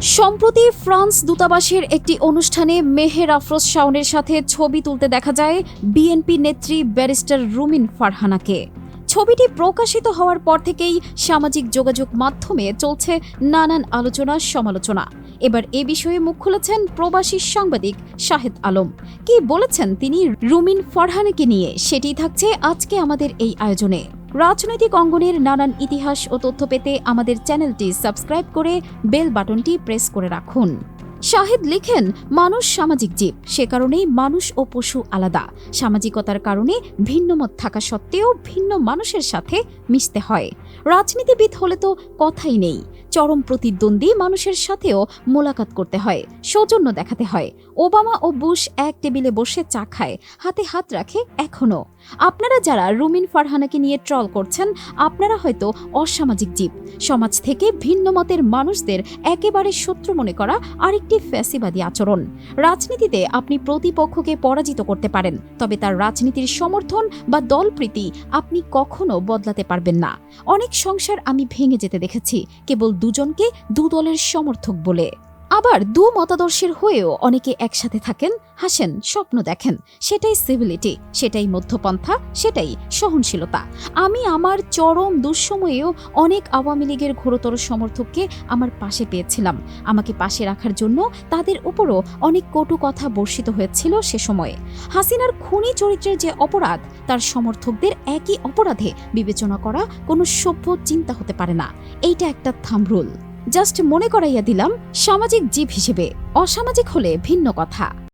সম্প্রতি ফ্রান্স দূতাবাসের একটি অনুষ্ঠানে মেহের আফরোজ শাওনের সাথে ছবি তুলতে দেখা যায় বিএনপি নেত্রী ব্যারিস্টার রুমিন ফারহানাকে। ছবিটি প্রকাশিত হওয়ার পর থেকেই সামাজিক যোগাযোগ মাধ্যমে চলছে নানান আলোচনা, সমালোচনা। এবার এ বিষয়ে মুখ খুলেছেন প্রবাসী সাংবাদিক শাহেদ আলম। কি বলেছেন তিনি রুমিন ফারহানাকে নিয়ে? সেটি থাকছে আজকে আমাদের এই আয়োজনে। রাজনৈতিক অঙ্গনের নানান ইতিহাস ও তথ্য পেতে আমাদের চ্যানেলটি সাবস্ক্রাইব করে বেল বাটনটি প্রেস করে রাখুন। শাহেদ লিখেন, মানুষ সামাজিক জীব, সে কারণেই মানুষ ও পশু আলাদা। সামাজিকতার কারণে ভিন্নমত থাকা সত্ত্বেও ভিন্ন মানুষের সাথে মিশতে হয়। রাজনীতিবিদ হলে তো কথাই নেই। চরম প্রতিদ্বন্দ্বী মানুষের সাথেও মোলাকাত করতে হয়, সৌজন্য দেখাতে হয়। ওবামা ও বুশ এক টেবিলে বসে চা খায়, হাতে হাত রাখে এখনও। আপনারা যারা রুমিন ফারহানাকে নিয়ে ট্রল করছেন, আপনারা হয়তো অসামাজিক জীব। সমাজ থেকে ভিন্ন মতের মানুষদের একেবারে শত্রু মনে করা আরেকটি ফ্যাসিবাদী আচরণ। রাজনীতিতে আপনি প্রতিপক্ষকে পরাজিত করতে পারেন, তবে তার রাজনীতির সমর্থন বা দলপ্রীতি আপনি কখনো বদলাতে পারবেন না। অনেক সংসার আমি ভেঙে যেতে দেখেছি, কেবল দুজনকে দু দলের সমর্থক বলে। আবার দু মতাদর্শের হয়েও অনেকে একসাথে থাকেন, হাসেন, স্বপ্ন দেখেন। সেটাই সিভিলিটি সেটাই মধ্যপন্থা, সেটাই সহনশীলতা। আমি আমার চরম দুঃসময়েও অনেক আওয়ামী লীগের ঘোরতর সমর্থককে আমার পাশে পেয়েছিলাম। আমাকে পাশে রাখার জন্য তাদের উপরও অনেক কটু কথা বর্ষিত হয়েছিল সে সময়ে। হাসিনার খুনি চরিত্রের যে অপরাধ তার সমর্থকদের একই অপরাধে বিবেচনা করা কোনো সভ্য চিন্তা হতে পারে না। এইটা একটা থামরুল জাস্ট মনে করাইয়া দিলাম, সামাজিক জীব হিসেবে অসামাজিক হলে ভিন্ন কথা।